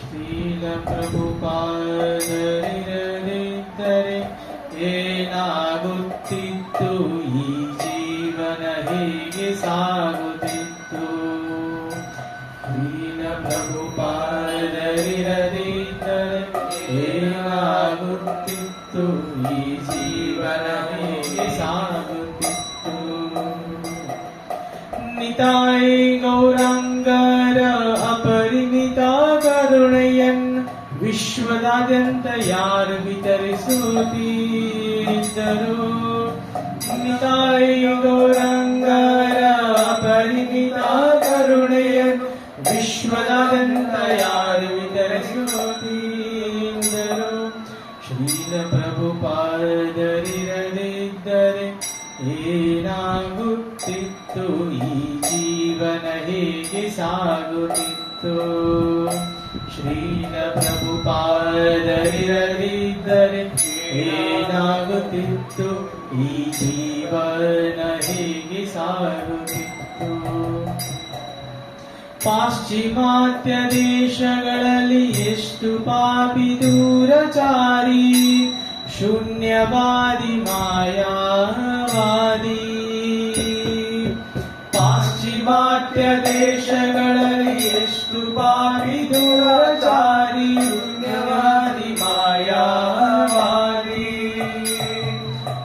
ಶ್ರೀಲ ಪ್ರಭುಪಾದರಿರದಿದ್ದರೆ ಏನಾಗುತ್ತಿತ್ತು ಈ ಜೀವನ ಹೀಗೆ ಸಾಗುತ್ತಿತ್ತು ಶ್ರೀಲ ಪ್ರಭುಪಾದರಿರದಿದ್ದರೆ ಏನಾಗುತ್ತಿತ್ತು ಈ ಜೀವನ ಹೀಗೆ ಸಾಗುತ್ತಿತ್ತು ನಿತಾಯಿ ಅಪರಿಮಿತ ಕರುಣೆಯನ್ ವಿಶ್ವದಾದ್ಯಂತ ಯಾರು ವಿತರಿಸುತ್ತಿದ್ದರು ನಿತಾಯಿ ಗೌರಾಂಗರ ಅಪರಿಮಿತ ಕರುಣೆಯನ್ ವಿಶ್ವದಾದ್ಯಂತ ಯಾರು ವಿತರಿಸುತ್ತಿದ್ದರು ಶ್ರೀಲ ಪ್ರಭುಪಾದರಿರದಿದ್ದರೆ ಏನಾಗುತ್ತಿತ್ತು? ಈ ಜೀವನ ಹೇಗೆ ಸಾಗುತ್ತಿತ್ತು? ಶ್ರೀಲ ಪ್ರಭುಪಾದರಿರದಿದ್ದರೆ ಏನಾಗುತ್ತಿತ್ತು? ಈ ಜೀವನ ಹೇಗೆ ಸಾರುತ್ತಿತ್ತು ಪಾಶ್ಚಿಮಾತ್ಯ ದೇಶಗಳಲ್ಲಿ ಎಷ್ಟು ಪಾಪಿ ದೂರಚಾರಿ? ಶೂನ್ಯವಾದಿ, ಮಾಯಾವಾದಿ. ಪಾಶ್ಚಿಮಾತ್ಯ ದೇಶಗಳಲ್ಲಿ ಎಷ್ಟು ಪಾಪಿ ದೂರಚಾರಿ ಪುಣ್ಯವಾದಿ ಮಾಯಾವಾದಿ.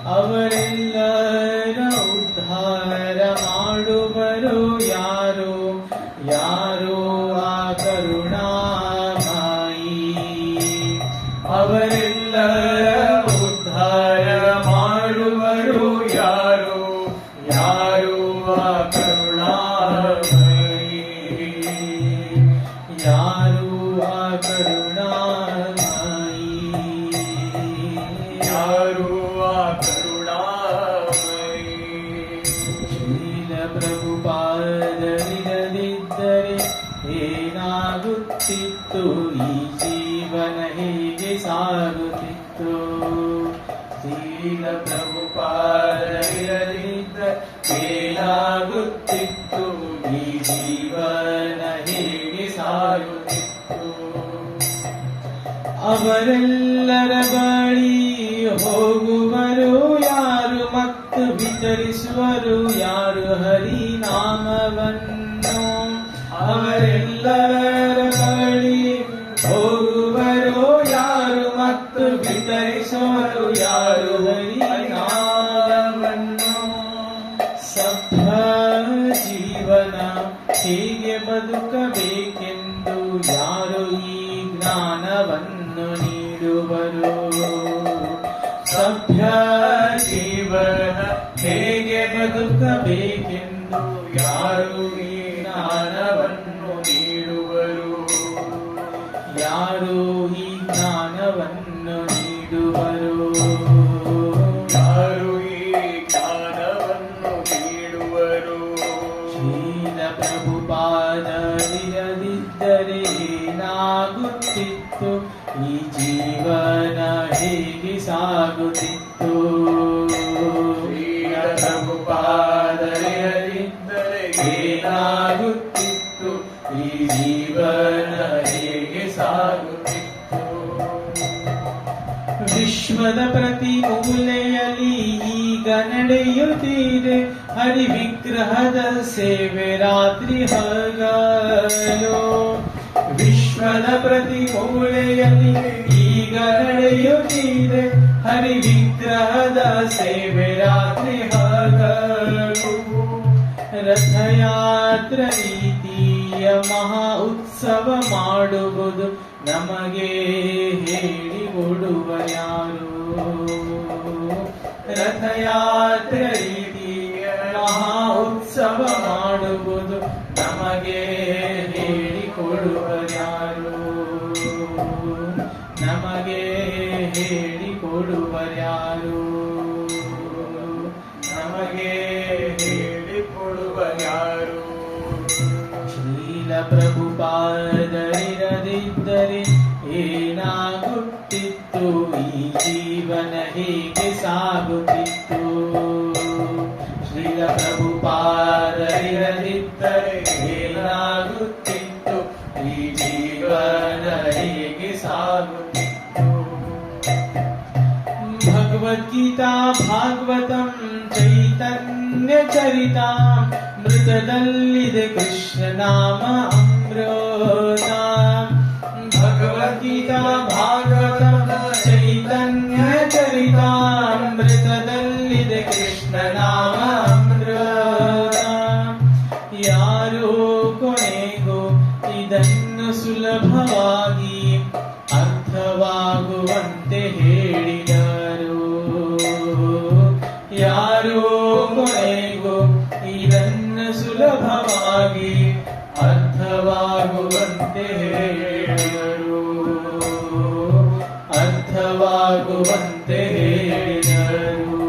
ಅವರೆಲ್ಲರ ಉದ್ಧಾರ ಮಾಡುವರು ಯಾರು? ಯಾರೋ ಆ ಕರುಣಾಮಾಯಿ? ಅವರೆಲ್ಲರ ಏನಾಗುತ್ತಿತ್ತು ಈ ಜೀವನ ಹೀಗೆ ಸಾಗುತ್ತಿತ್ತು? ಶೀಲ ಪ್ರಭುಪಾದರಿರದಿದ್ದರೆ ಏನಾಗುತ್ತಿತ್ತು? ಈ ಜೀವನ ಹೀಗೆ ಸಾಗುತ್ತಿತ್ತು? ಅವರೆಲ್ಲರ ಬಳಿ ಹೋಗುವರು ಯಾರು ಮತ್ತು ವಿತರಿಸುವರು ಯಾರು ಹರಿನಾಮವನ್ನು? ಅವರೆಲ್ಲರ ವಿತರಿಸುವರು ಯಾರು ಹರಿನಾಮವನ್ನು ಸಭ್ಯ ಜೀವನ ಹೇಗೆ ಬದುಕಬೇಕೆಂದು ಯಾರು ಈ ಜ್ಞಾನವನ್ನು ನೀಡುವರು? ಸಭ್ಯ ಜೀವನ ಹೇಗೆ ಬದುಕಬೇಕೆಂದು ಯಾರು ಈ ಜೀವನ ಹೇಗೆ ಸಾಗುತ್ತಿತ್ತು? ಶ್ರೀಲ ಪ್ರಭುಪಾದರಿರದಿದ್ದರೆ ಏನಾಗುತ್ತಿತ್ತು? ಈ ಜೀವನ ಹೇಗೆ ಸಾಗುತ್ತಿತ್ತು? ವಿಶ್ವದ ಪ್ರತಿ ಮೂಲೆಯಲ್ಲಿ ಈಗ ನಡೆಯುತ್ತಿದೆ ಹರಿ ವಿಗ್ರಹದ ಸೇವೆ ರಾತ್ರಿ ಹಗಲು. ವಿಶ್ವದ ಪ್ರತಿ ಮೂಲೆಯಲ್ಲಿ ಈಗ ನಡೆಯುತ್ತಿದೆ. ಹರಿ ವಿಗ್ರಹದ ಸೇವೆ ರಾತ್ರಿ ಹಗಲು. ರಥಯಾತ್ರ ರೀತಿಯ ಮಹಾ ಉತ್ಸವ ಮಾಡುವುದು ನಮಗೆ ಹೇಳಿಕೊಡುವ ಯಾರು? ರಥಯಾತ್ರ ರೀತಿಯ ಮಹಾ ಉತ್ಸವ ಮಾಡುವುದು ನಮಗೆ ಹೇಳಿಕೊಡುವ गीता भागवतं चैतन्यचरिताम् मृतदल्लिद कृष्णनाम अमृताम् भगवद्गीता मृत दलित कृष्ण ಇನ್ನು ಸುಲಭವಾಗಿ ಅರ್ಥವಾಗುವಂತೆ ಹೇಳಿದರು. ಅರ್ಥವಾಗುವಂತೆ ಹೇಳಿದರು.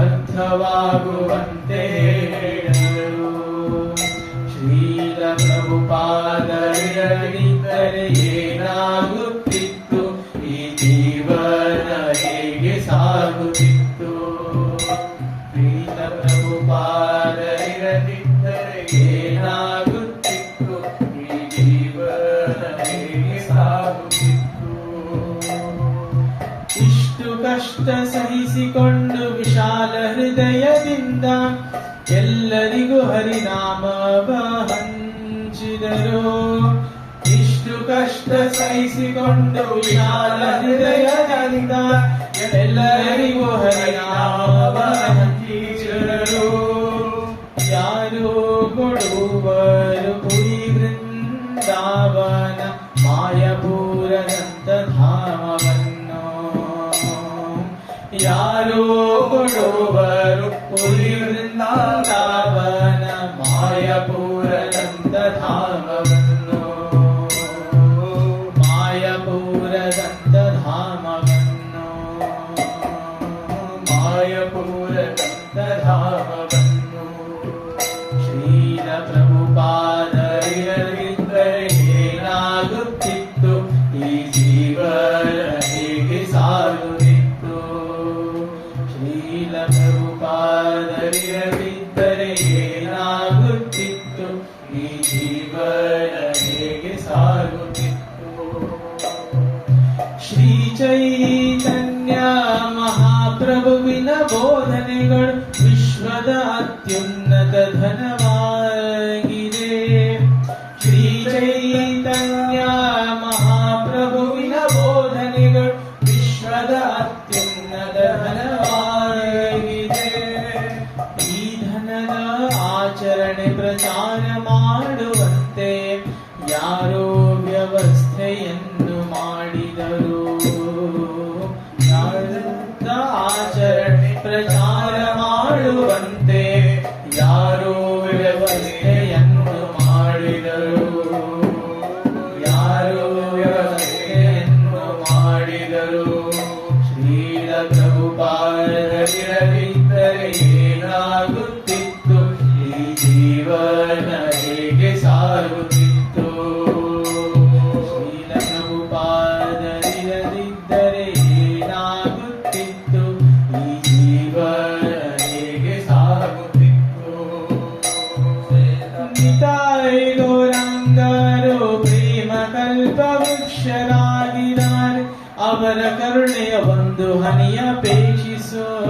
ಅರ್ಥವಾಗುವಂತೆ ಹೇಳಿದರು. ಶ್ರೀಲ ಪ್ರಭುಪಾದರಿದ್ದರೆ ಏನಾಗುತ್ತಿದೆ ವಿಶಾಲ ಹೃದಯದಿಂದ ಎಲ್ಲರಿಗೂ ಹರಿನಾಮವ ಹಂಚಿದರು. ಇಷ್ಟು ಕಷ್ಟ ಸಹಿಸಿಕೊಂಡು ವಿಶಾಲ ಹೃದಯದಿಂದ ಎಲ್ಲರಿಗೂ ಹರಿನಾಮವ ಹಂಚಿದರು. ಯಾರು ಕೊಡುವರು ಪುರಿ ವೃಂದಾವನ, ಮಾಯಪೂರದಂತ ಧಾಮವನ. യാരോടുവരു പുലിവൃന്ദാവനമായ പൂരനന്ദധാമവന്നു മായ പൂരനന്ദധാമവന്നു ಬಿಡುವಂತೆ ಯಾರು 있어.